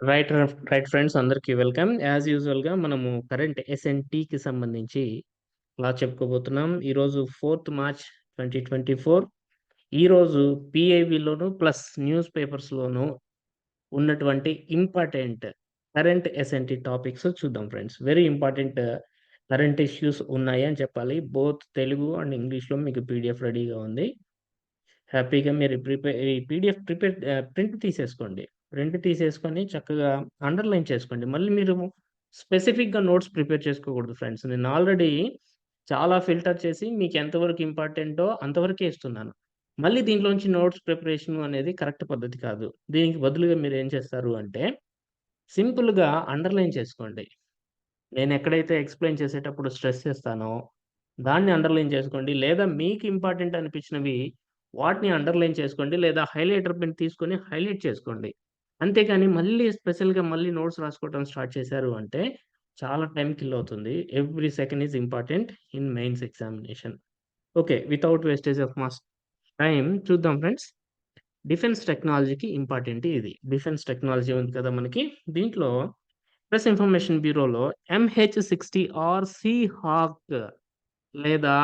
Right right friends అందరికీ welcome. As యూజువల్‌గా మనము కరెంట్ ఎస్ఎన్టీకి సంబంధించి క్లాస్ చెప్పుకోబోతున్నాం. ఈరోజు ఫోర్త్ మార్చ్ 2024 ఈరోజు పిఐవిలోను ప్లస్ న్యూస్ పేపర్స్‌లోను ఉన్నటువంటి ఇంపార్టెంట్ కరెంట్ ఎస్ఎన్టీ టాపిక్స్ చూద్దాం friends. Very important current issues ఉన్నాయి అని చెప్పాలి. బోత్ తెలుగు అండ్ ఇంగ్లీష్‌లో మీకు పీడిఎఫ్ రెడీగా ఉంది. హ్యాపీగా మీరు ప్రిపేర్ ఈ పీడిఎఫ్ ప్రిపేర్ ప్రింట్ తీసేసుకోండి. రెండు తీసేసుకొని చక్కగా అండర్‌లైన్ చేసుకోండి. మళ్ళీ మీరు స్పెసిఫిక్‌గా నోట్స్ ప్రిపేర్ చేసుకోకూడదు ఫ్రెండ్స్. నేను ఆల్రెడీ చాలా ఫిల్టర్ చేసి మీకు ఎంతవరకు ఇంపార్టెంటో అంతవరకే ఇస్తున్నాను. మళ్ళీ దీంట్లోంచి నోట్స్ ప్రిపరేషన్ అనేది కరెక్ట్ పద్ధతి కాదు. దీనికి బదులుగా మీరు ఏం చేస్తారు అంటే సింపుల్‌గా అండర్‌లైన్ చేసుకోండి. నేను ఎక్కడైతే ఎక్స్‌ప్లెయిన్ చేసేటప్పుడు స్ట్రెస్ చేస్తానో దాన్ని అండర్‌లైన్ చేసుకోండి. లేదా మీకు ఇంపార్టెంట్ అనిపించినవి వాటిని అండర్‌లైన్ చేసుకోండి. లేదా హైలైటర్ పెన్ తీసుకొని హైలైట్ చేసుకోండి. అంతేగాని మళ్ళీ స్పెషల్‌గా మళ్ళీ నోట్స్ రాసుకోవడం స్టార్ట్ చేశారు అంటే చాలా టైం కిల్ అవుతుంది. Every second is important in mains examination. Okay. Without wastage of mass time చూద్దాం ఫ్రెండ్స్. డిఫెన్స్ టెక్నాలజీకి ఇంపార్టెంట్ ఇది. డిఫెన్స్ టెక్నాలజీ ఉంది కదా మనకి. దీంట్లో press information బ్యూరోలో MH sixty R sea hawk లేదా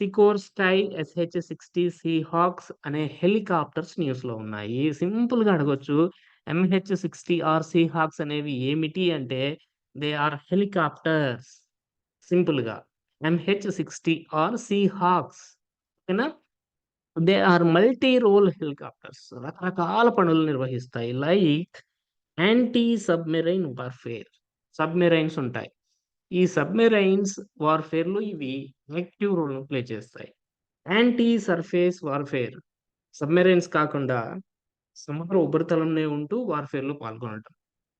సికోర్స్కై ఎస్‌హెచ్-60 సీహాక్స్ అనే హెలికాప్టర్స్ న్యూస్‌లో ఉన్నాయి. సింపుల్‌గా అడగొచ్చు. ఎంహెచ్ సిక్స్టీ ఆర్ సి హాక్స్ అనేవి ఏమిటి అంటే దే ఆర్ హెలికాప్టర్స్. సింపుల్‌గా. ఎంహెచ్-60ఆర్ సీహాక్స్ ఓకేనా? They are multi role helicopters. రకరకాల పనులు నిర్వహిస్తాయి. Like anti submarine warfare. Submarines ఉంటాయి. ఈ సబ్‌మెరైన్స్ వార్‌ఫేర్‌లో ఇవి యాక్టివ్ రోల్ ప్లే చేస్తాయి. Anti surface warfare. సబ్‌మెరైన్స్ కాకుండా సమగ్ర ఉపరితలంలో ఉంటూ వార్‌ఫేర్‌లో పాల్గొనటం.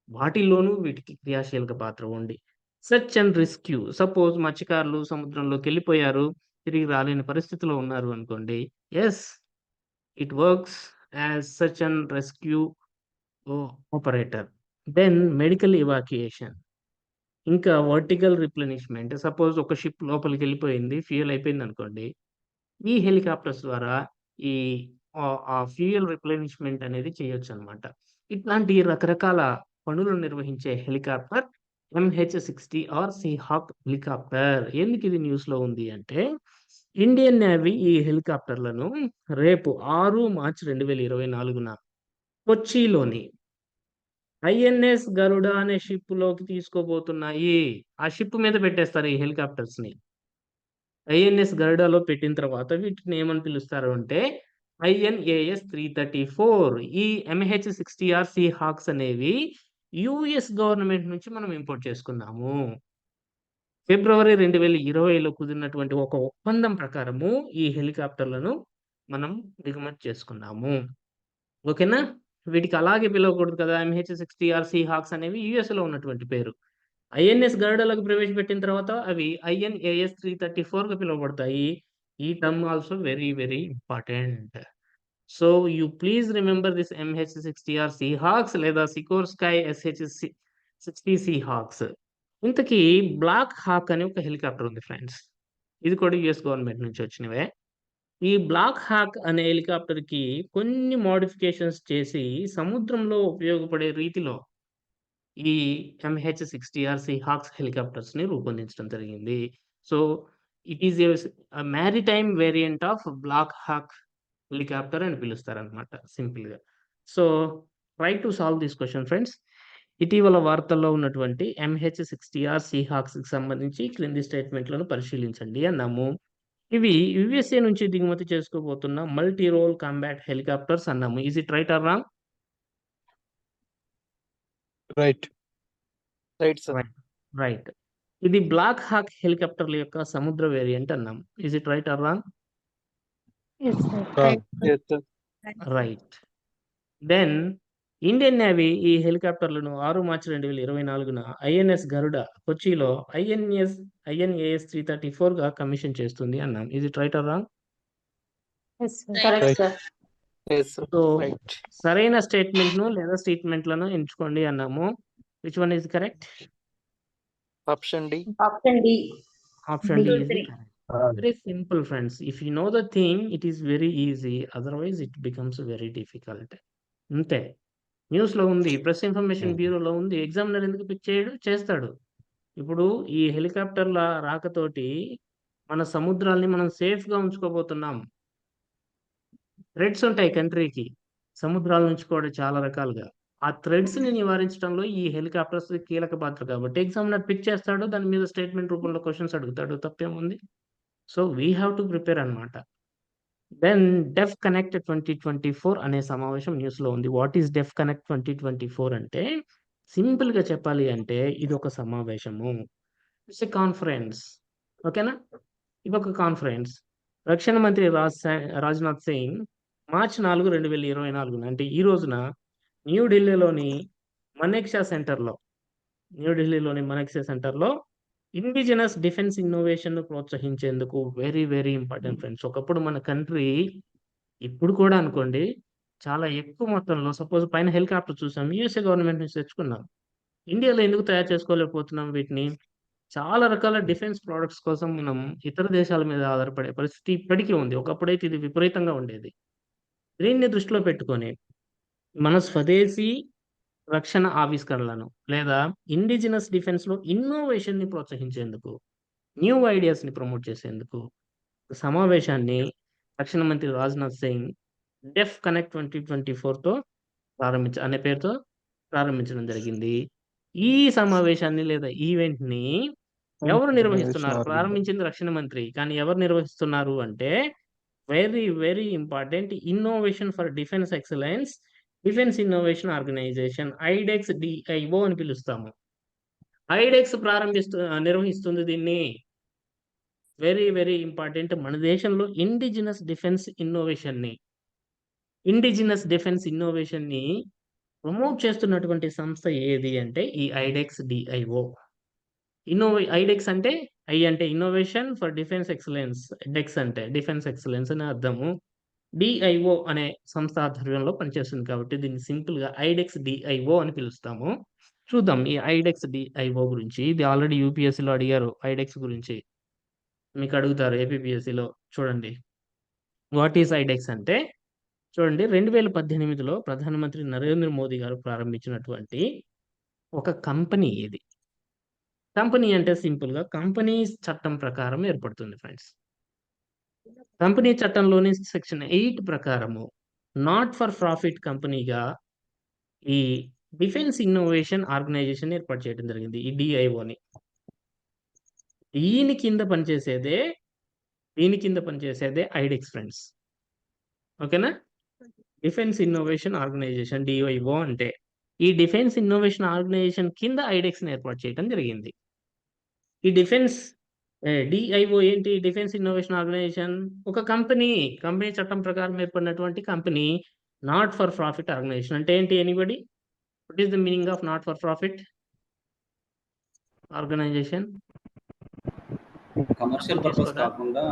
వాటిల్లోనూ వీటికి క్రియాశీలక పాత్ర ఉండి సెర్చ్ అండ్ రెస్క్యూ. సపోజ్ మత్స్యకారులు సముద్రంలోకి వెళ్ళిపోయారు తిరిగి రాలేని పరిస్థితిలో ఉన్నారు అనుకోండి. Yes. It works as search and rescue operator. Then medical evacuation ఇంకా వర్టికల్ రిప్లెనిష్‌మెంట్. సపోజ్ ఒక షిప్ లోపలికి వెళ్ళిపోయింది ఫ్యూయల్ అయిపోయిందనుకోండి. ఈ హెలికాప్టర్స్ ద్వారా ఈ ఫ్యూయల్ రిప్లెనిష్‌మెంట్ అనేది చేయొచ్చు అనమాట ఇట్లాంటి రకరకాల పనులు నిర్వహించే helicopter MH sixty R seahawk helicopter. ఎందుకు ఇది న్యూస్ న్యూస్‌లో ఉంది అంటే ఇండియన్ నేవీ ఈ హెలికాప్టర్‌లను రేపు 6 మార్చ్ 2024న కొచ్చిలోని ఐఎన్ఎస్ గరుడ అనే షిప్లోకి తీసుకోబోతున్నాయి. ఆ షిప్ మీద పెట్టేస్తారు ఈ హెలికాప్టర్స్ని ఐఎన్ఎస్ గరుడలో పెట్టిన తర్వాత వీటిని ఏమని పిలుస్తారు అంటే ఐఎన్ఏఎస్ 334 ఈ MH sixty R sea hawks అనేవి యూఎస్ గవర్నమెంట్ నుంచి మనం ఇంపోర్ట్ చేసుకున్నాము. ఫిబ్రవరి 2020లో కుదిరినటువంటి ఒక ఒప్పందం ప్రకారము ఈ హెలికాప్టర్‌లను మనం దిగుమతి చేసుకున్నాము. ఓకేనా? వీటికి అలాగే పిలవకూడదు కదా! MH sixty R sea hawks అనేవి యూఎస్‌లో ఉన్నటువంటి పేరు. ఐఎన్ఎస్ గరుడలకు ప్రవేశపెట్టిన తర్వాత అవి ఐఎన్ఏఎస్ 334గా పిలువబడతాయి. ఈ term also very very important. So you please remember this MH sixty R seahawks లేదా సికోర్స్కై ఎస్‌హెచ్-సి 60 ఇంతకీ బ్లాక్ హాక్ అనే ఒక హెలికాప్టర్ ఉంది ఫ్రెండ్స్. ఇది కూడా యూఎస్ గవర్నమెంట్ నుంచి వచ్చినవే. ఈ బ్లాక్ హాక్ అనే హెలికాప్టర్‌కి కొన్ని మోడిఫికేషన్స్ చేసి సముద్రంలో ఉపయోగపడే రీతిలో ఈ ఎంహెచ్-60ఆర్ సీహాక్స్ హెలికాప్టర్స్‌ని రూపొందించడం జరిగింది. So it is a maritime variant of black hawk helicopter అని పిలుస్తారనమాట సింపుల్‌గా. So try to solve this question friends. ఇటీవల వార్తల్లో ఉన్నటువంటి ఎంహెచ్-60ఆర్ సీహాక్స్‌కి సంబంధించి క్రింది స్టేట్మెంట్‌లను పరిశీలించండి అన్నాము. ఇవి యూఎస్ఏ నుంచి దిగుమతి చేసుకోబోతున్న మల్టీ రోల్ కాంబాట్ హెలికాప్టర్స్ అన్నాము. Is it right or wrong? Right. Right. Right. ఇది బ్లాక్ హాక్ హెలికాప్టర్ల యొక్క సముద్ర వేరియంట్ అన్నాం. Is it right or wrong? Right. Then Indian navy ఈ హెలికాప్టర్లను 6 మార్చ్ 2024న ఐఎన్ఎస్ గరుడ కొచ్చిలో ఐఎన్ఎస్ ఐఎన్ఏఎస్ 334గా కమిషన్ చేస్తుంది అన్నాం. Is it right or wrong? So. సరైన స్టేట్మెంట్‌ను లేదా స్టేట్మెంట్‌లను ఎంచుకోండి అన్నాము. Which one is correct? Option D. Option D. D is the correct. Very simple friends. If you know the thing, it is very easy. Otherwise, it becomes very difficult. అంతే. న్యూస్‌లో ఉంది. Press information. బ్యూరోలో ఉంది. Examiner ఎందుకు pick చేయడు? చేస్తాడు. ఇప్పుడు ఈ హెలికాప్టర్‌ల రాకతోటి మన సముద్రాల్ని మనం సేఫ్‌గా ఉంచుకోబోతున్నాం. థ్రెట్స్ ఉంటాయి కంట్రీకి. సముద్రాల నుంచి కూడా చాలా రకాలుగా. ఆ థ్రెట్స్‌ని నివారించడంలో ఈ హెలికాప్టర్స్ కీలక పాత్ర కాబట్టి ఎగ్జామినర్ పిక్ చేస్తాడు. దాని మీద స్టేట్‌మెంట్ రూపంలో క్వశ్చన్స్ అడుగుతాడు. తప్పేముంది? So, we have to prepare అన్నమాట. దెన్ డెఫ్ కనెక్ట్ 2024 అనే సమావేశం న్యూస్‌లో ఉంది. వాట్ ఈస్ డెఫ్ కనెక్ట్ 2024 అంటే సింపుల్‌గా చెప్పాలి అంటే ఇది ఒక సమావేశము. It's a conference. ఓకేనా? ఇది ఒక కాన్ఫరెన్స్. రక్షణ మంత్రి రాజ్ రాజ్‌నాథ్ సింగ్ మార్చ్ నాలుగు రెండు వేల ఇరవై నాలుగున అంటే ఈ రోజున న్యూఢిల్లీలోని మనేక్షా సెంటర్‌లో న్యూఢిల్లీలోని మనేక్షా సెంటర్‌లో ఇండిజినస్ డిఫెన్స్ ఇన్నోవేషన్‌ను ప్రోత్సహించేందుకు వెరీ, వెరీ ఇంపార్టెంట్ ఫ్రెండ్స్. ఒకప్పుడు మన కంట్రీ ఇప్పుడు కూడా అనుకోండి చాలా ఎక్కువ మొత్తంలో సపోజ్ పైన హెలికాప్టర్ చూసాం. యూఎస్ఏ గవర్నమెంట్ నుంచి తెచ్చుకున్నాం. ఇండియాలో ఎందుకు తయారు చేసుకోలేకపోతున్నాం వీటిని? చాలా రకాల డిఫెన్స్ ప్రొడక్ట్స్ కోసం మనం ఇతర దేశాల మీద ఆధారపడే పరిస్థితి ఇప్పటికీ ఉంది. ఒకప్పుడైతే ఇది విపరీతంగా ఉండేది. దీన్ని దృష్టిలో పెట్టుకొని మన స్వదేశీ రక్షణ ఆవిష్కరణలను లేదా ఇండిజినస్ డిఫెన్స్‌లో ఇన్నోవేషన్‌ని ప్రోత్సహించేందుకు, న్యూ ఐడియాస్‌ని ప్రమోట్ చేసేందుకు సమావేశాన్ని రక్షణ మంత్రి రాజ్‌నాథ్ సింగ్ డెఫ్ కనెక్ట్ 2024తో ప్రారంభించ అనే పేరుతో ప్రారంభించడం జరిగింది. ఈ సమావేశాన్ని లేదా ఈవెంట్‌ని ఎవరు నిర్వహిస్తున్నారు? ప్రారంభించింది రక్షణ మంత్రి. కానీ ఎవరు నిర్వహిస్తున్నారు అంటే very, very important innovation for defence excellence defence innovation organization iDEX DIO అని పిలుస్తాము. ఐడెక్స్ ప్రారంభిస్తూ నిర్వహిస్తుంది దీన్ని. వెరీ, వెరీ ఇంపార్టెంట్ మన దేశంలో ఇండిజినస్ డిఫెన్స్ ఇన్నోవేషన్‌ని ఇండిజినస్ డిఫెన్స్ ఇన్నోవేషన్‌ని ప్రమోట్ చేస్తున్నటువంటి సంస్థ ఏది అంటే ఈ ఐడెక్స్ డిఐఓ. ఇన్నోవే ఐడెక్స్ అంటే ఐ అంటే innovation for defence excellence. DEX అంటే డిఫెన్స్ ఎక్సలెన్స్ అని అర్థము. డిఐఓ అనే సంస్థ ఆధ్వర్యంలో పనిచేస్తుంది కాబట్టి దీన్ని సింపుల్‌గా ఐడెక్స్ డిఐఓ అని పిలుస్తాము. చూద్దాం ఈ ఐడెక్స్ డిఐఓ గురించి. ఇది ఆల్రెడీ యూపీఎస్సీలో అడిగారు ఐడెక్స్ గురించి. మీకు అడుగుతారు ఏపీపీఎస్సీలో చూడండి. వాట్ ఈస్ ఐడెక్స్ అంటే చూడండి 2018లో ప్రధానమంత్రి నరేంద్ర మోదీ గారు ప్రారంభించినటువంటి ఒక కంపెనీ ఇది. కంపెనీ అంటే సింపుల్‌గా కంపెనీస్ చట్టం ప్రకారం ఏర్పడుతుంది ఫ్రెండ్స్. కంపెనీ చట్టంలోని సెక్షన్ ఎయిట్ ప్రకారము నాట్ ఫర్ ప్రాఫిట్ కంపెనీగా ఈ డిఫెన్స్ ఇన్నోవేషన్ ఆర్గనైజేషన్ ఏర్పాటు చేయడం జరిగింది. ఈ డిఐఓని. దీని కింద పనిచేసేదే దీని కింద పనిచేసేదే ఐడెక్స్ ఫ్రెండ్స్. ఓకేనా? డిఫెన్స్ ఇన్నోవేషన్ ఆర్గనైజేషన్ డిఐఓ అంటే. ఈ డిఫెన్స్ ఇన్నోవేషన్ ఆర్గనైజేషన్ కింద ఐడెక్స్‌ని ఏర్పాటు చేయడం జరిగింది. ఈ డిఫెన్స్ డిఐఓ ఏంటి? డిఫెన్స్ ఇన్నోవేషన్ ఆర్గనైజేషన్ ఒక కంపెనీ. కంపెనీ చట్టం ప్రకారం ఏర్పడినటువంటి company. Not for profit organization అంటే ఏంటి anybody? What is the meaning of not for profit? Organization? Commercial డబ్బులు పర్పస్? కాకుండా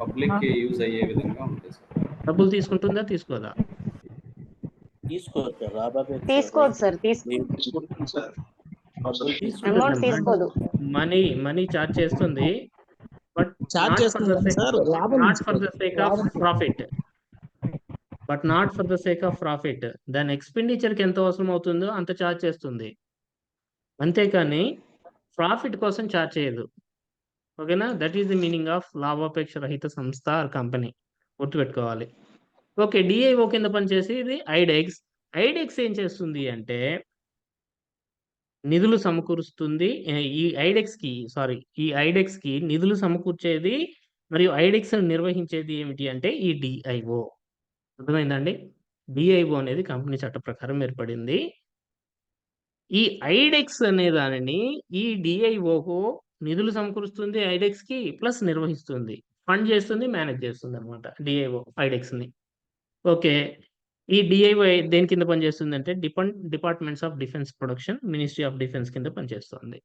పబ్లిక్‌కి యూజ్ అయ్యే విధంగా సార్. డబ్బులు తీసుకుంటుందా? తీసుకోదా? తీసుకోదు సార్. తీసుకోదు సార్. తీసుకో నేను తీసుకుంటాం సార్. మనీ మనీ చార్జ్ చేస్తుంది. But charge not for the చేస్తుంది సేక్ సార్ లాభం not for the. Sake of profit. But not for the sake of profit. దాని ఎక్స్‌పెండిచర్‌కి ఎంత అవసరం అవుతుందో అంత చార్జ్ చేస్తుంది. అంతేకాని ప్రాఫిట్ కోసం చార్జ్ చేయదు. ఓకేనా? That is the meaning of లాభాపేక్ష రహిత సంస్థ ఆర్ కంపెనీ. గుర్తుపెట్టుకోవాలి. ఓకే. డిఐఓ కింద పనిచేసేది ఐడెక్స్. ఐడెక్స్ ఏం చేస్తుంది అంటే నిధులు సమకూరుస్తుంది. ఈ ఈ ఐడెక్స్‌కి సారీ ఈ ఐడెక్స్‌కి నిధులు సమకూర్చేది మరియు ఐడెక్స్ నిర్వహించేది ఏమిటి అంటే ఈ డిఐఓ. అర్థమైందండి డిఐఓ అనేది కంపెనీ చట్ట ప్రకారం ఏర్పడింది. ఈ ఐడెక్స్ అనే దానిని ఈ డిఐఓకు నిధులు సమకూరుస్తుంది ఐడెక్స్‌కి ప్లస్ నిర్వహిస్తుంది. ఫండ్ చేస్తుంది, మేనేజ్ చేస్తుంది అనమాట డిఐఓ ఐడెక్స్‌ని. ఓకే. ఈ డిఐవై దేని కింద పనిచేస్తుందంటే depend departments of defence production, ministry of defence కింద పనిచేస్తుంది.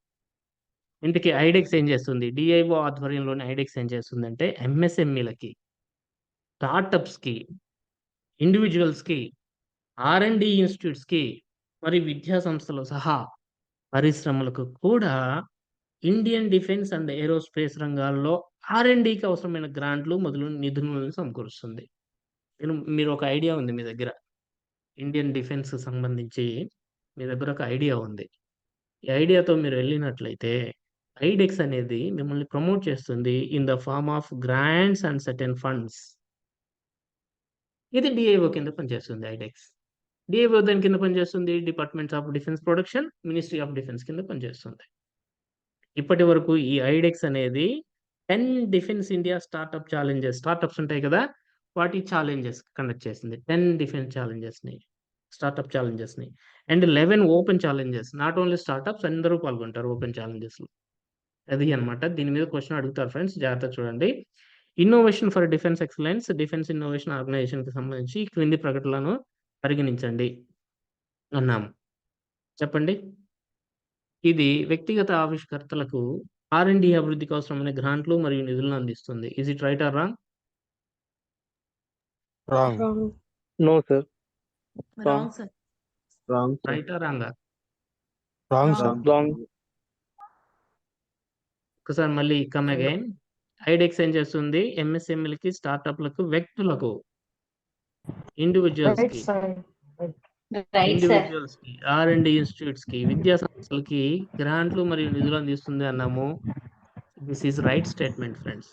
ఇంతకీ ఐడెక్స్ ఏం చేస్తుంది? డిఐఓ ఆధ్వర్యంలోని ఐడెక్స్ ఏం చేస్తుంది అంటే ఎంఎస్ఎంఈలకి, స్టార్టప్స్‌కి, ఇండివిజువల్స్కి ఆర్ అండ్ డి ఇన్‌స్టిట్యూట్స్‌కి మరి విద్యా సంస్థలు సహా పరిశ్రమలకు కూడా ఇండియన్ డిఫెన్స్ అండ్ ఏరోస్పేస్ రంగాల్లో ఆర్ అండ్ డికి అవసరమైన గ్రాంట్లు మొదలు నిధులను సమకూరుస్తుంది. మీరు మీరు ఒక ఐడియా ఉంది మీ దగ్గర. ఇండియన్ డిఫెన్స్ సంబంధించి మీ దగ్గర ఒక ఐడియా ఉంది. ఈ ఐడియాతో మీరు వెళ్ళినట్లయితే ఐడెక్స్ అనేది మిమ్మల్ని ప్రమోట్ చేస్తుంది in the form of grants and certain funds. ఇది డిఐఓ కింద పనిచేస్తుంది ఐడెక్స్. డిఐఓ దాని కింద పనిచేస్తుంది? Department of defence production, ministry of defence కింద పనిచేస్తుంది. ఇప్పటి వరకు ఈ ఐడెక్స్ అనేది 10 defence India startup challenges startups ఉంటాయి కదా! వాటి ఛాలెంజెస్ కండక్ట్ చేసింది. 10 డిఫెన్స్ ఛాలెంజెస్‌ని. Startup ఛాలెంజెస్‌ని. And 11 open challenges. Not only startups అందరూ పాల్గొంటారు ఓపెన్ ఛాలెంజెస్‌లో. అది అన్నమాట. దీని మీద క్వశ్చన్ అడుగుతారు ఫ్రెండ్స్ జాగ్రత్తగా చూడండి. Innovation for defence excellence defence innovation ఆర్గనైజేషన్‌కి సంబంధించి క్రింది ప్రకటనలను పరిగణించండి అన్నాము. చెప్పండి. ఇది వ్యక్తిగత ఆవిష్కర్తలకు ఆర్ అండ్ డి అభివృద్ధికి అవసరమైన గ్రాంట్లు మరియు నిధులను అందిస్తుంది. ఇది it right or wrong? Wrong Wrong. No sir Wrong, sir. Sir. ఒకసారి మళ్ళీ కమ్ అగైన్. ఐడెక్స్ ఏం చేస్తుంది? ఎంఎస్ఎంఈలకి, స్టార్టప్‌లకు, వ్యక్తులకు side. Right, sir. ఇండివిడ్యువల్స్‌కి, ఆర్ అండ్ డి ఇన్‌స్టిట్యూట్స్‌కి, విద్యా సంస్థలకి గ్రాంట్లు మరియు నిధులు అందిస్తుంది అన్నాము. This is right statement friends.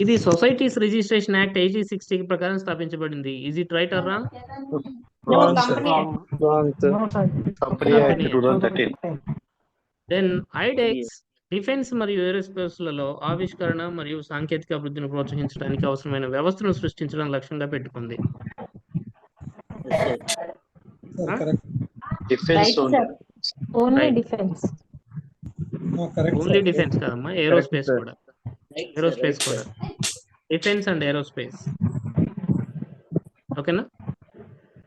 ఇది సొసైటీస్ రిజిస్ట్రేషన్ యాక్ట్ 1860 ప్రకారం స్థాపించబడింది. It right or wrong? Then iDEX defence మరియు ఏరోస్పేస్‌లలో ఆవిష్కరణ మరియు సాంకేతిక అభివృద్ధిని ప్రోత్సహించడానికి అవసరమైన వ్యవస్థను సృష్టించడం లక్ష్యంగా పెట్టుకుంది. ఓన్లీ డిఫెన్స్ కాదమ్మా ఏరోస్పేస్. కూడా. ఏరోస్పేస్ కూడా. Defence and aerospace. ఓకేనా?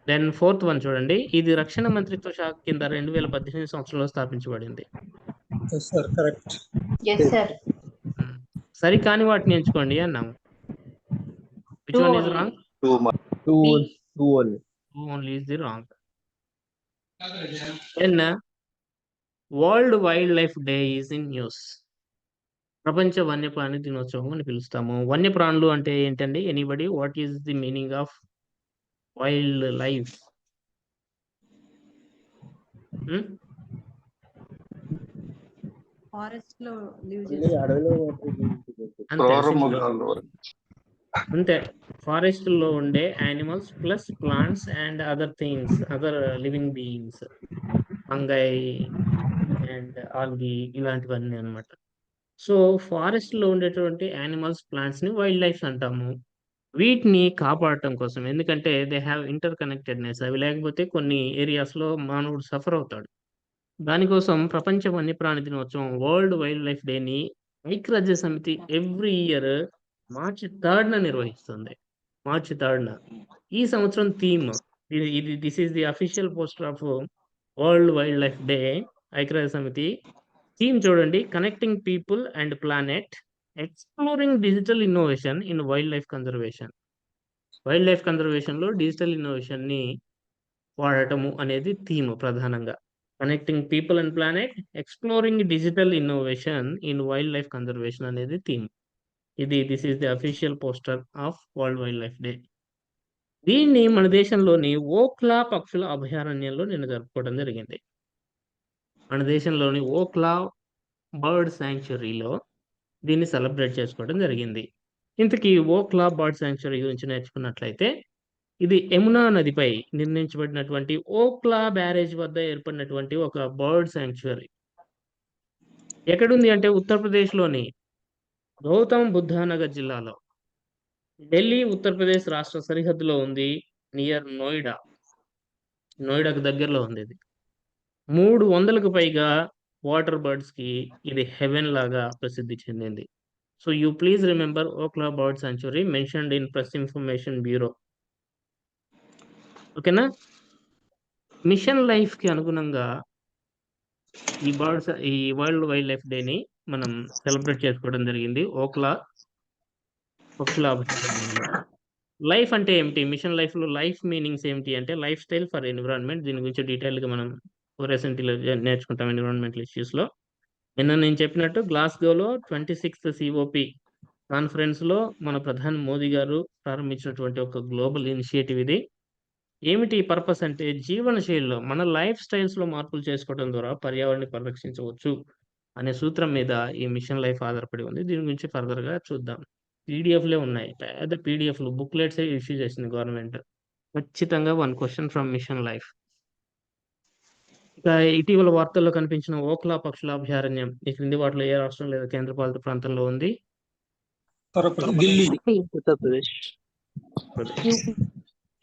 దెన్ ఫోర్త్ వన్ చూడండి. ఇది రక్షణ మంత్రిత్వ శాఖ కింద 2018 సంవత్సరంలో స్థాపించబడింది. Yes, sir, correct. Yes, sir. హ్మ్. సరికాని వాటిని ఎంచుకోండి అన్నాము. Which one is. Wrong? Two world wild life day is in news. ప్రపంచ వన్యప్రాణి దినోత్సవం అని పిలుస్తాము. వన్యప్రాణులు అంటే ఏంటండి? Anybody what is the meaning of wild life? లో. అంతే అంతే ఫారెస్ట్‌లో ఉండే animals plus plants and other things other living beings fungi and algae ఇలాంటివన్నీ అన్నమాట. సో ఫారెస్ట్‌లో ఉండేటువంటి యానిమల్స్, ప్లాంట్స్‌ని వైల్డ్ లైఫ్ అంటాము. వీటిని కాపాడటం కోసం ఎందుకంటే దే హ్యావ్ ఇంటర్ కనెక్టెడ్‌నెస్ అవి లేకపోతే కొన్ని ఏరియాస్‌లో మానవుడు సఫర్ అవుతాడు. దానికోసం ప్రపంచ వన్యప్రాణి దినోత్సవం వరల్డ్ వైల్డ్ లైఫ్ డేని ఐక్యరాజ్య సమితి ఎవ్రీ ఇయర్ మార్చి థర్డ్న నిర్వహిస్తుంది. మార్చి థర్డ్న ఈ సంవత్సరం థీమ్ ఇది this is the official poster of world wild life day ఐక్యరాజ్య సమితి. థీమ్ చూడండి connecting people and planet exploring digital innovation in wild life conservation. Wild life కన్జర్వేషన్‌లో digital ఇన్నోవేషన్‌ని వాడటము అనేది థీమ్ ప్రధానంగా. Connecting people and planet exploring digital innovation in wild life conservation అనేది theme. ఇది this is the official poster of world wild life day. దీన్ని మన దేశంలోని ఓఖ్లా పక్షుల అభయారణ్యంలో నిన్న జరుపుకోవడం జరిగింది. మన దేశంలోని ఓక్లా బర్డ్ శాంక్చురీలో దీన్ని సెలబ్రేట్ చేసుకోవడం జరిగింది. ఇంతకీ ఓక్లా బర్డ్ శాంక్చురీ గురించి నేర్చుకున్నట్లయితే ఇది యమునా నదిపై నిర్ణయించబడినటువంటి ఓక్లా బ్యారేజ్ వద్ద ఏర్పడినటువంటి ఒక బర్డ్ శాంక్చురీ ఎక్కడుంది అంటే ఉత్తరప్రదేశ్‌లోని గౌతమ్ బుద్ధ నగర్ జిల్లాలో. ఢిల్లీ, ఉత్తరప్రదేశ్ రాష్ట్ర సరిహద్దులో ఉంది. నియర్ నోయిడా. నోయిడాకు దగ్గరలో ఉంది ఇది. 300కు పైగా వాటర్ బర్డ్స్‌కి ఇది హెవెన్ లాగా ప్రసిద్ధి చెందింది. So you please remember Okhla bird sanctuary mentioned in press information bureau. ఓకేనా? మిషన్ లైఫ్‌కి అనుగుణంగా ఈ బర్డ్స్ ఈ వరల్డ్ వైల్డ్ లైఫ్ డేని మనం సెలబ్రేట్ చేసుకోవడం జరిగింది. ఓక్లా ఓక్లా లైఫ్ అంటే ఏమిటి? మిషన్ లైఫ్‌లో లైఫ్ మీనింగ్స్ ఏమిటి అంటే లైఫ్ స్టైల్ ఫర్ ఎన్విరాన్మెంట్ దీని గురించి డీటెయిల్‌గా మనం రీసెంట్‌లో నేర్చుకుంటాం ఎన్విరాన్మెంటల్ ఇష్యూస్‌లో. నిన్న నేను చెప్పినట్టు గ్లాస్గోలో ట్వంటీ సిక్స్త్ సిఓపి కాన్ఫరెన్స్‌లో మన ప్రధాని మోదీ గారు ప్రారంభించినటువంటి ఒక గ్లోబల్ ఇనిషియేటివ్ ఇది. ఏమిటి పర్పస్ అంటే జీవన శైలిలో మన లైఫ్ స్టైల్స్‌లో మార్పులు చేసుకోవడం ద్వారా పర్యావరణాన్ని పరిరక్షించవచ్చు అనే సూత్రం మీద ఈ మిషన్ లైఫ్ ఆధారపడి ఉంది. దీని గురించి ఫర్దర్‌గా చూద్దాం. పీడిఎఫ్లే ఉన్నాయి. పెద్ద పీడీఎఫ్‌లు బుక్లెట్సే ఇష్యూ చేసింది గవర్నమెంట్. ఖచ్చితంగా one question from mission life. ఇక ఇటీవల వార్తల్లో కనిపించిన ఓఖ్లా పక్షుల అభయారణ్యం ఈ క్రింది వాటిలో ఏ రాష్ట్రం లేదా కేంద్రపాలిత ప్రాంతంలో ఉంది?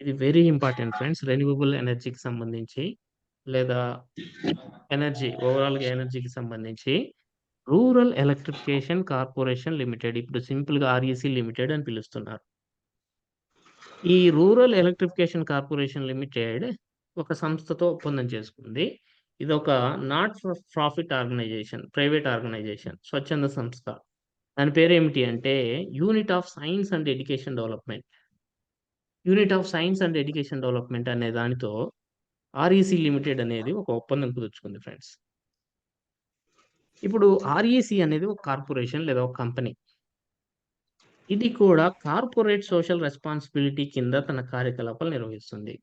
ఇది వెరీ ఇంపార్టెంట్ ఫ్రెండ్స్. రెన్యూవబుల్ ఎనర్జీకి సంబంధించి లేదా ఎనర్జీ ఓవరాల్‌గా ఎనర్జీకి సంబంధించి రూరల్ ఎలక్ట్రిఫికేషన్ కార్పొరేషన్ లిమిటెడ్ ఇప్పుడు సింపుల్‌గా ఆర్ఈసీ లిమిటెడ్ అని పిలుస్తున్నారు. ఈ రూరల్ ఎలక్ట్రిఫికేషన్ కార్పొరేషన్ లిమిటెడ్ ఒక సంస్థతో ఒప్పందం చేసుకుంది. ఇది ఒక not for profit organisation. Private organisation. స్వచ్ఛంద సంస్థ. దాని పేరు ఏమిటి అంటే unit of science and education development. Unit of science and education development అనే దానితో ఆర్ఈసీ లిమిటెడ్ అనేది ఒక ఒప్పందం కుదుర్చుకుంది ఫ్రెండ్స్. ఇప్పుడు ఆర్ఈసీ అనేది ఒక కార్పొరేషన్ లేదా ఒక కంపెనీ. ఇది కూడా కార్పొరేట్ సోషల్ రెస్పాన్సిబిలిటీ కింద తన కార్యకలాపాలు నిర్వహిస్తుంది.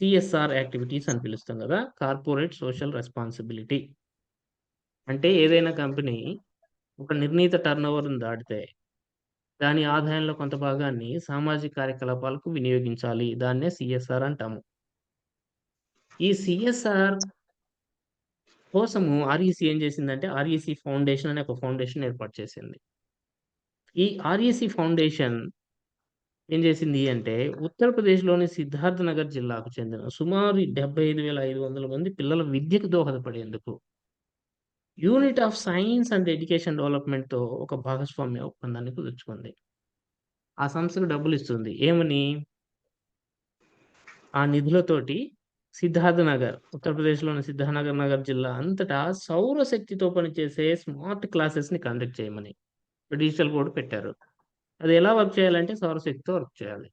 సిఎస్ఆర్ యాక్టివిటీస్ అని పిలుస్తాం కదా! Corporate social responsibility. అంటే ఏదైనా కంపెనీ ఒక నిర్ణీత టర్నోవర్‌ని దాటితే దాని ఆదాయంలో కొంత భాగాన్ని సామాజిక కార్యకలాపాలకు వినియోగించాలి. దాన్నే సిఎస్ఆర్ అంటాము. ఈ సిఎస్ఆర్ కోసము ఆర్ఈసి ఏం చేసిందంటే ఆర్ఈసి ఫౌండేషన్ అనే ఒక ఫౌండేషన్ ఏర్పాటు చేసింది. ఈ ఆర్ఈసి ఫౌండేషన్ ఏం చేసింది అంటే ఉత్తరప్రదేశ్‌లోని సిద్ధార్థ్ నగర్ జిల్లాకు చెందిన సుమారు 75,500 మంది పిల్లల విద్యకు దోహదపడేందుకు unit of science and education డెవలప్‌మెంట్‌తో ఒక భాగస్వామ్య ఒప్పందాన్ని కుదుర్చుకుంది. ఆ సంస్థకు డబ్బులు ఇస్తుంది ఏమని? ఆ నిధులతోటి సిద్ధార్థ్ నగర్ ఉత్తరప్రదేశ్‌లోని సిద్ధానగర్ నగర్ జిల్లా అంతటా సౌరశక్తితో పనిచేసే స్మార్ట్ క్లాసెస్‌ని కండక్ట్ చేయమని డిజిటల్ బోర్డ్ పెట్టారు. అది ఎలా వర్క్ చేయాలంటే సౌరశక్తితో వర్క్ చేయాలి.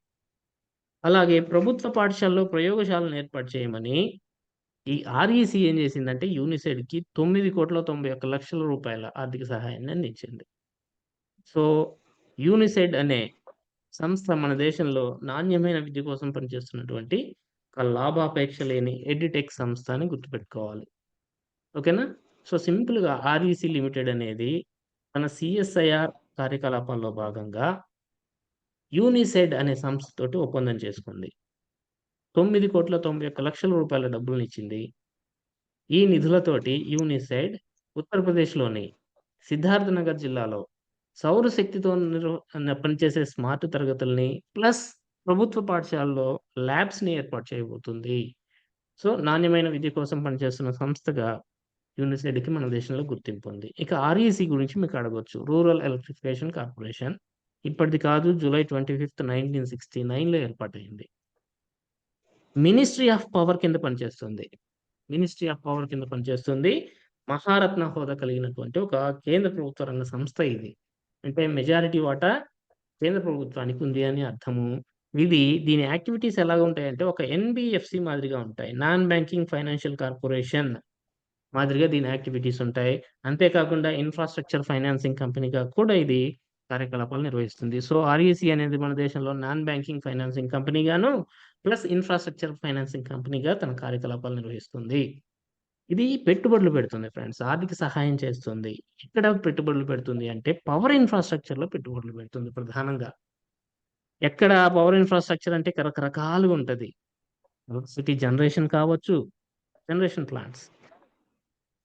అలాగే ప్రభుత్వ పాఠశాలలో ప్రయోగశాలను ఏర్పాటు చేయమని ఈ ఆర్ఈసి ఏం చేసిందంటే యూనిసెడ్‌కి 9,91,00,00,000 రూపాయల ఆర్థిక సహాయాన్ని అందించింది. సో, యూనిసెడ్ అనే సంస్థ మన దేశంలో నాణ్యమైన విద్య కోసం పనిచేస్తున్నటువంటి ఒక లాభాపేక్ష లేని ఎడిటెక్ సంస్థ అని గుర్తుపెట్టుకోవాలి. ఓకేనా? సో, సింపుల్‌గా ఆర్ఈసి లిమిటెడ్ అనేది మన సీఎస్ఐఆర్ కార్యకలాపాల్లో భాగంగా యూనిసెడ్ అనే సంస్థతోటి ఒప్పందం చేసుకుంది. 9,91,00,000 రూపాయల డబ్బులనిచ్చింది. ఈ నిధులతోటి యూనిసెడ్ ఉత్తరప్రదేశ్‌లోని సిద్ధార్థనగర్ జిల్లాలో సౌరశక్తితో నిర్వ పనిచేసే స్మార్ట్ తరగతుల్ని ప్లస్ ప్రభుత్వ పాఠశాలలో ల్యాబ్స్‌ని ఏర్పాటు చేయబోతుంది. సో, నాణ్యమైన విద్య కోసం పనిచేస్తున్న సంస్థగా యూనివర్సిటీకి మన దేశంలో గుర్తింపు ఉంది. ఇక ఆర్ఈసీ గురించి మీకు అడగవచ్చు రూరల్ ఎలక్ట్రిఫికేషన్ కార్పొరేషన్ ఇప్పటిది కాదు July twenty fifth nineteen sixty నైన్లో ఏర్పాటైంది మినిస్ట్రీ ఆఫ్ పవర్ కింద పనిచేస్తుంది. మినిస్ట్రీ ఆఫ్ పవర్ కింద పనిచేస్తుంది. మహారత్న హోదా కలిగినటువంటి ఒక కేంద్ర ప్రభుత్వ రంగ సంస్థ ఇది. అంటే మెజారిటీ వాటా కేంద్ర ప్రభుత్వానికి ఉంది అని అర్థము. ఇది దీని యాక్టివిటీస్ ఎలాగా ఉంటాయంటే ఒక ఎన్బిఎఫ్సి మాదిరిగా ఉంటాయి. నాన్ బ్యాంకింగ్ ఫైనాన్షియల్ కార్పొరేషన్ మాదిరిగా దీని యాక్టివిటీస్ ఉంటాయి. అంతేకాకుండా ఇన్‌ఫ్రాస్ట్రక్చర్ ఫైనాన్సింగ్ కంపెనీగా కూడా ఇది కార్యకలాపాలు నిర్వహిస్తుంది. సో, ఆర్ఈసీ అనేది మన దేశంలో నాన్ బ్యాంకింగ్ ఫైనాన్సింగ్ కంపెనీగాను ప్లస్ ఇన్‌ఫ్రాస్ట్రక్చర్ ఫైనాన్సింగ్ కంపెనీగా తన కార్యకలాపాలు నిర్వహిస్తుంది. ఇది పెట్టుబడులు పెడుతుంది ఫ్రెండ్స్. ఆర్థిక సహాయం చేస్తుంది. ఎక్కడ పెట్టుబడులు పెడుతుంది అంటే పవర్ ఇన్‌ఫ్రాస్ట్రక్చర్‌లో పెట్టుబడులు పెడుతుంది ప్రధానంగా. ఎక్కడ పవర్ ఇన్‌ఫ్రాస్ట్రక్చర్ అంటే రకరకాలుగా ఉంటుంది ఎలక్ట్రిసిటీ జనరేషన్ కావచ్చు, జనరేషన్ ప్లాంట్స్.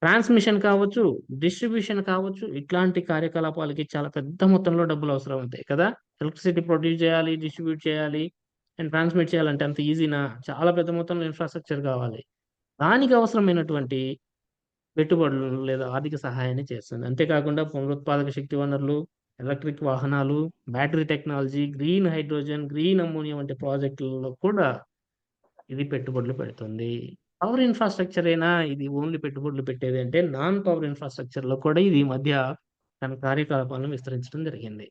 ట్రాన్స్‌మిషన్ కావచ్చు, డిస్ట్రిబ్యూషన్ కావచ్చు. ఇట్లాంటి కార్యకలాపాలకి చాలా పెద్ద మొత్తంలో డబ్బులు అవసరం అవుతాయి కదా! ఎలక్ట్రిసిటీ ప్రొడ్యూస్ చేయాలి, డిస్ట్రిబ్యూట్ చేయాలి అండ్ ట్రాన్స్‌మిట్ చేయాలంటే అంత ఈజీనా? చాలా పెద్ద మొత్తంలో ఇన్‌ఫ్రాస్ట్రక్చర్ కావాలి. దానికి అవసరమైనటువంటి పెట్టుబడులు లేదా ఆర్థిక సహాయాన్ని చేస్తుంది. అంతేకాకుండా పునరుత్పాదక శక్తి వనరులు, ఎలక్ట్రిక్ వాహనాలు, battery technology, green hydrogen, green ammonia వంటి ప్రాజెక్టులలో కూడా ఇది పెట్టుబడులు పెడుతుంది. పవర్ ఇన్‌ఫ్రాస్ట్రక్చర్ అయినా ఇది ఓన్లీ పెట్టుబడులు పెట్టేది అంటే నాన్ పవర్ ఇన్ఫ్రాస్ట్రక్చర్లో కూడా ఇది మధ్య తన కార్యకలాపాలను విస్తరించడం జరిగింది.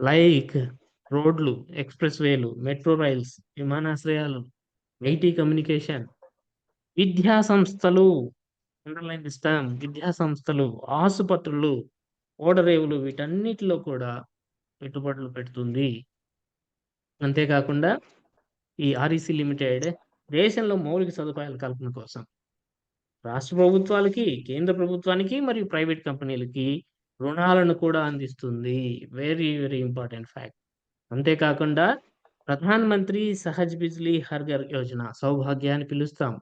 లైక్ రోడ్లు, ఎక్స్‌ప్రెస్ వేలు, మెట్రో రైల్స్, విమానాశ్రయాలు, ఐటీ కమ్యూనికేషన్, విద్యా సంస్థలు అండర్‌లైన్ ఇస్తాం విద్యా సంస్థలు, ఆసుపత్రులు, ఓడరేవులు వీటన్నిటిలో కూడా పెట్టుబడులు పెడుతుంది. అంతేకాకుండా ఈ ఆర్ఈసి లిమిటెడ్ దేశంలో మౌలిక సదుపాయాల కల్పన కోసం రాష్ట్ర ప్రభుత్వాలకి కేంద్ర ప్రభుత్వానికి మరియు ప్రైవేట్ కంపెనీలకి రుణాలను కూడా అందిస్తుంది. వెరీ వెరీ ఇంపార్టెంట్ ఫ్యాక్ట్ అంతేకాకుండా ప్రధాన్ మంత్రి సహజ్ బిజ్లీ హర్ ఘర్ యోజన సౌభాగ్య అని పిలుస్తాం.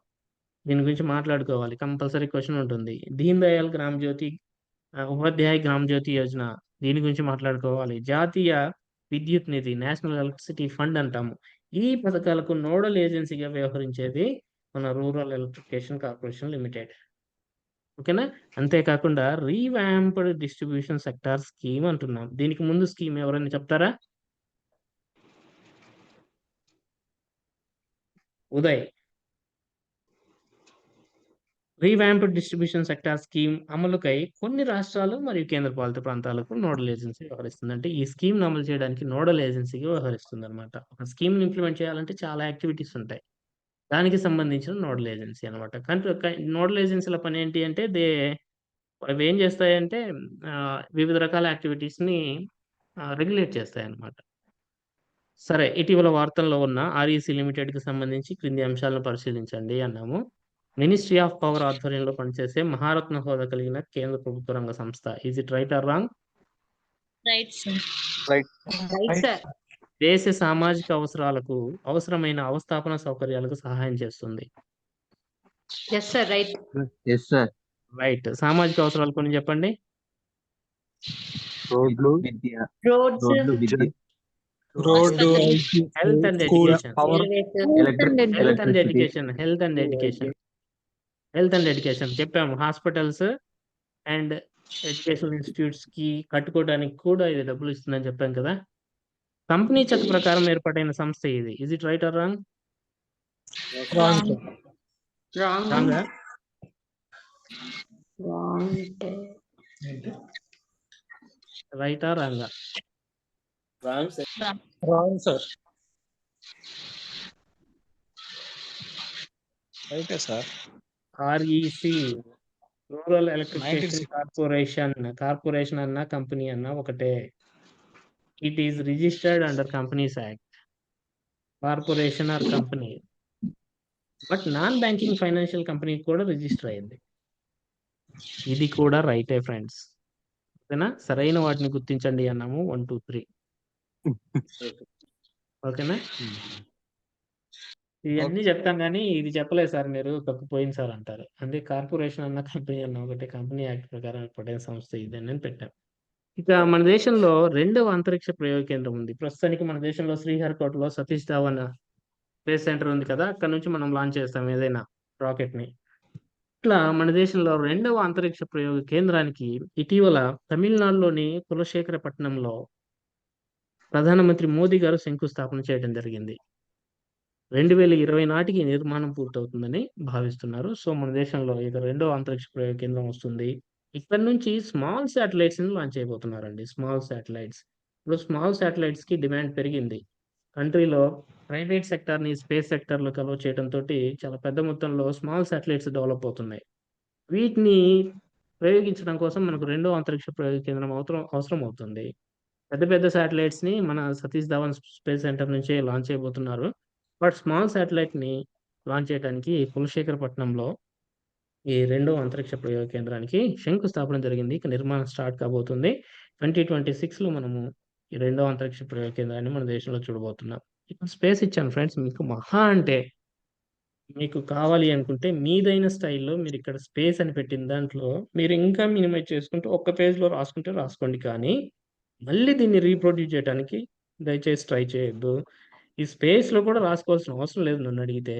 దీని గురించి మాట్లాడుకోవాలి. కంపల్సరీ క్వశ్చన్ ఉంటుంది. దీన్ దయాళ్ గ్రామ్ జ్యోతి ఉపాధ్యాయ గ్రామ్ జ్యోతి యోజన దీని గురించి మాట్లాడుకోవాలి. జాతీయ విద్యుత్ నిధి నేషనల్ ఎలక్ట్రిసిటీ ఫండ్ అంటాము. ఈ పథకాలకు నోడల్ ఏజెన్సీగా వ్యవహరించేది మన రూరల్ ఎలక్ట్రిఫికేషన్ కార్పొరేషన్ లిమిటెడ్. ఓకేనా? అంతేకాకుండా రీవ్యాంప్డ్ డిస్ట్రిబ్యూషన్ సెక్టార్ స్కీమ్ అంటున్నాం. దీనికి ముందు స్కీమ్ ఎవరైనా చెప్తారా? Uday. Revamped distribution sector scheme అమలుకై కొన్ని రాష్ట్రాలు మరియు కేంద్ర పాలిత ప్రాంతాలకు నోడల్ ఏజెన్సీ వ్యవహరిస్తుంది. అంటే ఈ స్కీమ్ అమలు చేయడానికి నోడల్ ఏజెన్సీకి వ్యవహరిస్తుంది అనమాట ఒక స్కీమ్ని ఇంప్లిమెంట్ చేయాలంటే చాలా యాక్టివిటీస్ ఉంటాయి. దానికి సంబంధించిన నోడల్ ఏజెన్సీ అనమాట కానీ నోడల్ ఏజెన్సీల పని ఏంటి అంటే దే అవి ఏం చేస్తాయంటే వివిధ రకాల యాక్టివిటీస్ని రెగ్యులేట్ చేస్తాయి అన్నమాట సరే ఇటీవల వార్తల్లో ఉన్న ఆర్ఈసి లిమిటెడ్కి సంబంధించి క్రింది అంశాలను పరిశీలించండి అన్నాము. మినిస్ట్రీ ఆఫ్ పవర్ ఆధ్వర్యంలో పనిచేసే మహారత్న హోదా కలిగిన కేంద్ర ప్రభుత్వ రంగ సంస్థ. Is it right or wrong దేశ సామాజిక అవసరాలకు అవసరమైన అవస్థాపన సౌకర్యాలకు సహాయం చేస్తుంది. రైట్ సామాజిక అవసరాలు కొన్ని చెప్పండి. రోడ్లు రోడ్లు health and education health and education health and education health and education చెప్పాము. హాస్పిటల్స్ అండ్ ఎడ్యుకేషన్ ఇన్స్టిట్యూట్స్కి కట్టుకోవడానికి కూడా ఇది డబ్బులు ఇస్తుందని చెప్పాం కదా. కంపెనీ చట్ట ప్రకారం ఏర్పాటైన సంస్థ ఇది is it right or wrong రైటా రాంగా రాంగ్ సార్ రైటే sir REC rural electrification corporation corporation అన్న కంపెనీ అన్న ఒకటే. It is registered under companies act corporation or company but non banking financial company కూడా రిజిస్టర్ అయింది. ఇది కూడా రైటే ఫ్రెండ్స్ ఓకేనా? సరైన వాటిని గుర్తించండి అన్నాము. వన్ టూ త్రీ ఓకేనా? ఇవన్నీ చెప్తాం కానీ ఇది చెప్పలేదు సార్ మీరు తప్పిపోయింది సార్ అంటారు. అంటే కార్పొరేషన్ అన్న కంపెనీ అన్న ఒకటి కంపెనీ యాక్ట్ ప్రకారం ఏర్పడిన సంస్థ ఇది అని పెట్టాం ఇక మన దేశంలో రెండవ అంతరిక్ష ప్రయోగ కేంద్రం ఉంది. ప్రస్తుతానికి మన దేశంలో శ్రీహరికోటలో సతీష్ ధావన్ స్పేస్ సెంటర్ ఉంది కదా అక్కడ నుంచి మనం లాంచ్ చేస్తాం ఏదైనా రాకెట్ని ఇట్లా మన దేశంలో రెండవ అంతరిక్ష ప్రయోగ కేంద్రానికి ఇటీవల తమిళనాడులోని కులశేఖరపట్నంలో ప్రధానమంత్రి మోదీ గారు శంకుస్థాపన చేయడం జరిగింది. రెండు వేల ఇరవై నాటికి నిర్మాణం పూర్తవుతుందని భావిస్తున్నారు. సో మన దేశంలో ఇక రెండో అంతరిక్ష ప్రయోగ కేంద్రం వస్తుంది. ఇక్కడ నుంచి స్మాల్ శాటిలైట్స్ని లాంచ్ అయిపోతున్నారండి. స్మాల్ శాటిలైట్స్ ఇప్పుడు స్మాల్ శాటిలైట్స్కి డిమాండ్ పెరిగింది. కంట్రీలో ప్రైవేట్ సెక్టర్ని స్పేస్ సెక్టర్లో కలవ చేయడంతో తోటి చాలా పెద్ద మొత్తంలో స్మాల్ శాటిలైట్స్ డెవలప్ అవుతున్నాయి. వీటిని ప్రయోగించడం కోసం మనకు రెండో అంతరిక్ష ప్రయోగ కేంద్రం అవసరం అవసరం అవుతుంది. పెద్ద పెద్ద శాటిలైట్స్ని మన సతీష్ ధావన్ స్పేస్ సెంటర్ నుంచే లాంచ్ అయిపోతున్నారు. బట్ స్మాల్ శాటిలైట్ని లాంచ్ చేయడానికి కులశేఖరపట్నంలో ఈ రెండో అంతరిక్ష ప్రయోగ కేంద్రానికి శంకుస్థాపన జరిగింది. ఇక నిర్మాణం స్టార్ట్ కాబోతుంది. ట్వంటీ ట్వంటీ సిక్స్లో మనము ఈ రెండో అంతరిక్ష ప్రయోగ కేంద్రాన్ని మన దేశంలో చూడబోతున్నాం. ఇప్పుడు స్పేస్ ఇచ్చాను ఫ్రెండ్స్ మీకు మహా అంటే మీకు కావాలి అనుకుంటే మీదైన స్టైల్లో మీరు ఇక్కడ స్పేస్ అని పెట్టిన దాంట్లో మీరు ఇంకా మినిమైజ్ చేసుకుంటూ ఒక్క పేజ్లో రాసుకుంటే రాసుకోండి. కానీ మళ్ళీ దీన్ని రీప్రొడ్యూస్ చేయడానికి దయచేసి ట్రై చేయొద్దు. ఈ స్పేస్లో కూడా రాసుకోవాల్సిన అవసరం లేదు నన్ను అడిగితే.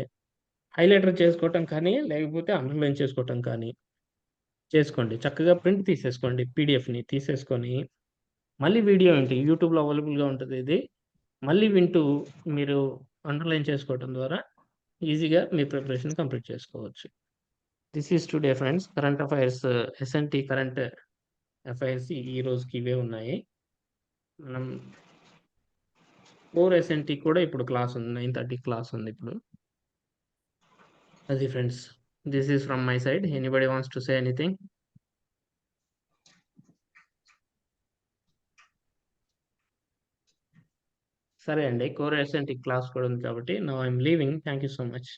హైలైటర్ చేసుకోవటం కానీ లేకపోతే అండర్లైన్ చేసుకోవటం కానీ చేసుకోండి. చక్కగా ప్రింట్ తీసేసుకోండి పీడిఎఫ్ని తీసేసుకొని. మళ్ళీ వీడియో ఏంటి? యూట్యూబ్లో అవైలబుల్గా ఉంటుంది ఇది. మళ్ళీ వింటూ మీరు అండర్లైన్ చేసుకోవటం ద్వారా ఈజీగా మీ ప్రిపరేషన్ కంప్లీట్ చేసుకోవచ్చు. This is today friends current affairs SNT current affairs ఈ రోజుకి ఇవే ఉన్నాయి. మనం ఫోర్ ఎస్ఎన్టీ కూడా ఇప్పుడు క్లాస్ ఉంది నైన్ థర్టీ క్లాస్ ఉంది ఇప్పుడు. అది friends this is from my side anybody wants to say anything సరే అండి కోర్ ఎస్ఎన్టీ క్లాస్ కూడా ఉంది కాబట్టి now I'm leaving thank you so much